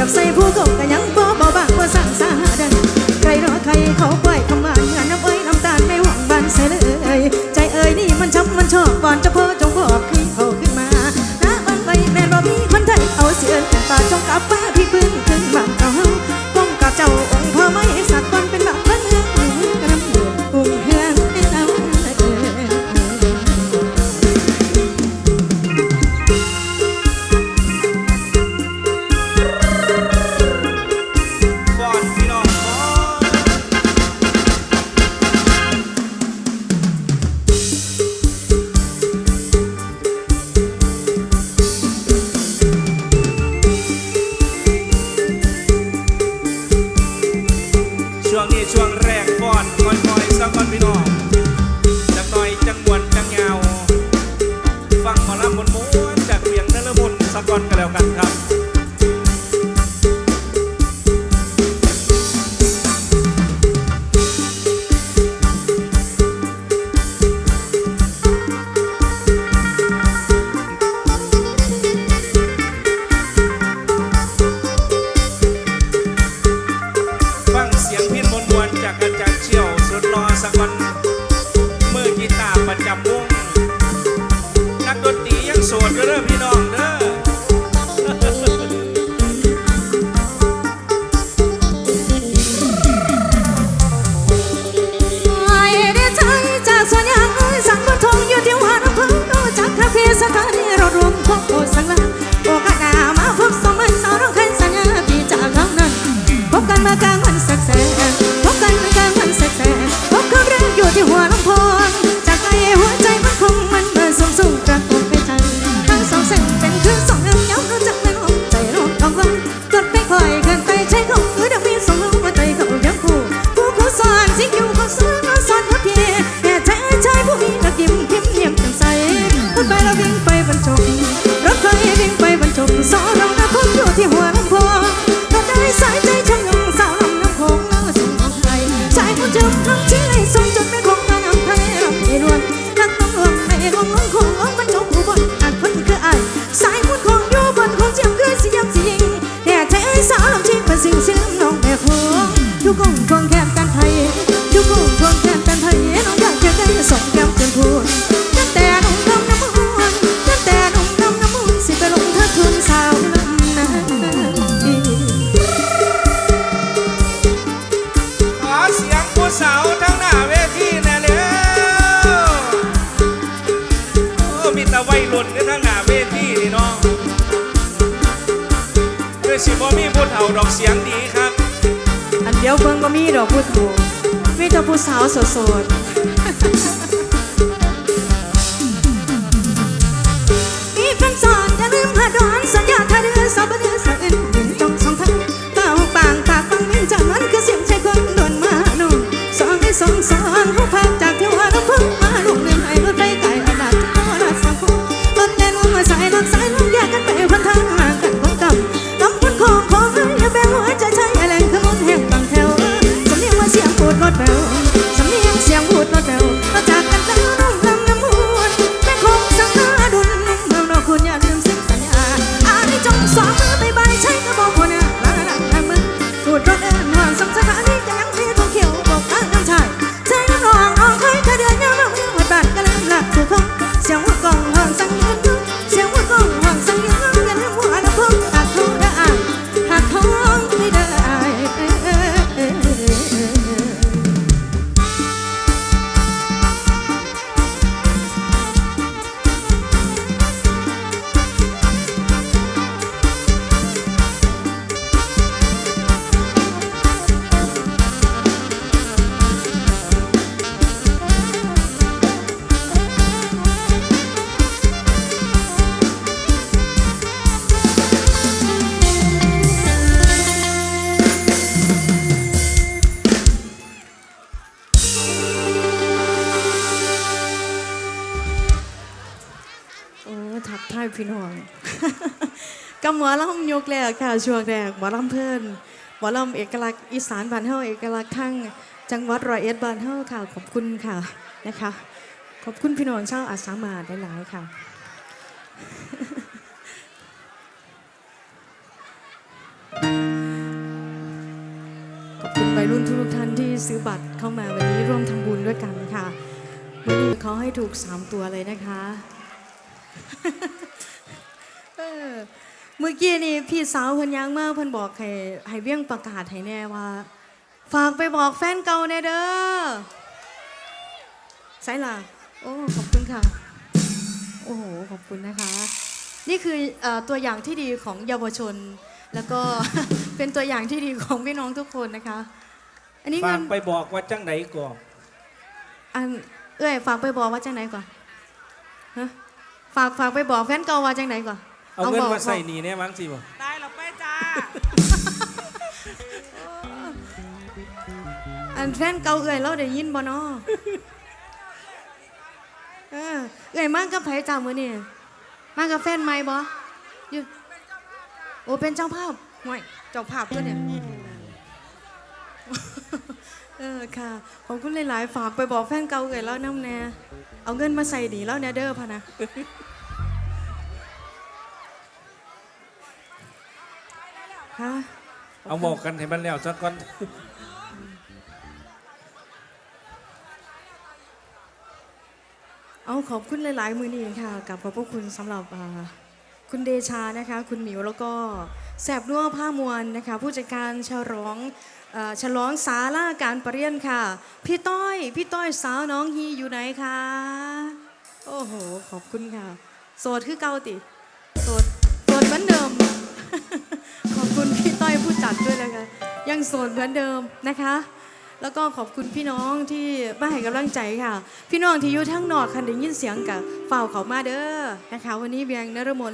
อยากใส่ผู้เขาก็ยังบ สิบ่มีผู้เฒ่าดอกเสียงดีครับอันเดียวเบิ่งบ่มีดอกผู้ถูกมีแต่ผู้สาวโสดๆอีฟังสอนอย่าลืมพระดอนสัญญาทะเดือสาวบ่เดือสะอื่นายพี่น้องกับหมอลำยกแรกค่ะช่วงแรกหมอลำเพิ่นหมอลำเอกลักษณ์อีสานบ้านเฮาเอกลักษณ์ทั้งจังหวัดร้อยเอ็ดบ้านเฮาค่ะขอบคุณค่ะนะคะ ขอบคุณพี่น้องชาวอาสามาหลายๆค่ะขอบคุณไปรุ่นทุกท่านที่ซื้อบัตรเข้ามาวันนี้ร่วมทำบุญด้วยกันค่ะวันนี้ขอให้ถูกสามตัวเลยนะคะ เออเมื่อกี้นี่พี่สาวเพิ่นยังมากเพิ่นบอกให้ให้เวียงประกาศให้แน่ว่า ฝากไปบอกแฟนเก่าแน่เด้อใช่ล่ะโอ้ขอบคุณค่ะ โอ้โหขอบคุณนะคะ นี่คือเออตัวอย่างที่ดีของเยาวชน แล้วก็เป็นตัวอย่างที่ดีของพี่น้องทุกคนนะคะ อันนี้ฝาเงิกนไปบอกว่าจังไหนก่อนอันเอ้ยฝากไปบอกว่าจังไหนก่อนฮะฝากฝากไปบอกแฟนเก่าว่าจังไหนก่อน เอาเงินบอกมาใส่บอกหนีเนี่ยมั้งสิบ่ได้แล้วไปจ้า อันแฟนเก่าเอ้ยเราได้ยินบ่เนาะเออเอ้ยมากับไผจ้ามื้อนี้มากับแฟนใหม่บ่อยู่โอ้เป็นเจ้าภาพห่วยเจ้าภาพตัวเนี่ยเออค่ะขอบคุณหลายๆฝากไปบอกแฟนเก่าเอ้ยแล้วน้ำแน่เอาเงินมาใส่ดีแล้วแน่เด้อพะนะ เอาบอกกันให้มันแล้วสักก่อนเอาขอบคุณหลาย ๆ มือนี้ค่ะกับขอบพระคุณสำหรับคุณเดชานะคะ คุณหมิวแล้วก็แสบนัวผ้ามวลนะคะ ผู้จัดการฉลองเอ่อฉลองสาราการประเรียนค่ะ พี่ต้อย พี่ต้อยสาวน้องฮีอยู่ไหนคะ โอ้โห ขอบคุณค่ะ โสดคือเกาติ จัดด้วยนะคะยังโสดเหมือนเดิมนะคะ แล้วก็ขอบคุณพี่น้องที่มาให้กำลังใจค่ะ พี่น้องที่อยู่ทั้งนอกคันได้ยินเสียงกับเฝ้าเขามาเด้อนะคะ วันนี้เบียงนรมน